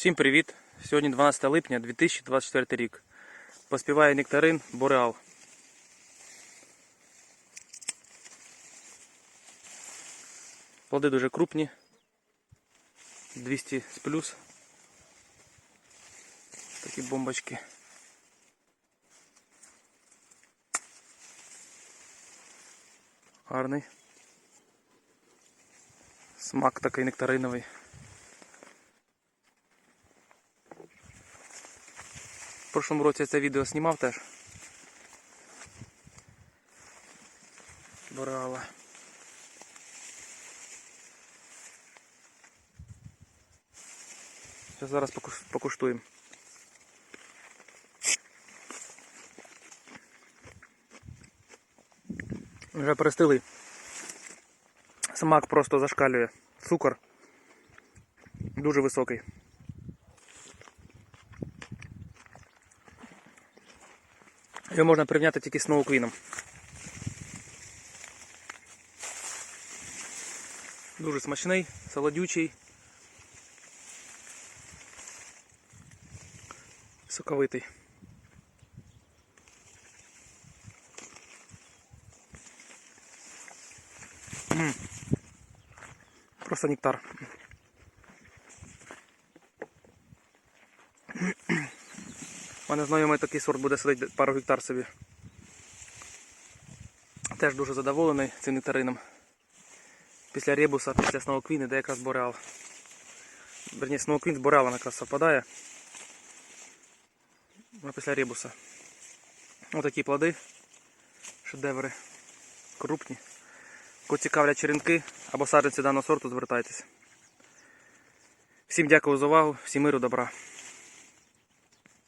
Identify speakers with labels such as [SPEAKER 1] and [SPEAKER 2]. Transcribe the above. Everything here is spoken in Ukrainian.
[SPEAKER 1] Всім привіт! Сьогодні 12 липня 2024 рік. Поспіває нектарин Бореал. Плоди дуже крупні. 200 з плюс. Такі бомбочки. Гарний. Смак такий нектариновий. В прошлому році це відео знімав теж. Бореала. Зараз зараз покуштуємо. Вже перестили. Смак просто зашкалює. Цукор дуже високий. Його можна порівняти тільки з Сноуквіном. Дуже смачний, солодючий. Соковитий. Просто нектар. У мене знайомий такий сорт буде сидіти пару гектар собі. Теж дуже задоволений цим нектарином. Після ребуса, після сноуквін іде якраз бореал. Верні, сноуквін з бореалом якраз совпадає. А після ребуса. Отакі плоди. Шедеври. Крупні. Кого цікавлять черенки або саджанці даного сорту, звертайтеся. Всім дякую за увагу, всім миру, добра.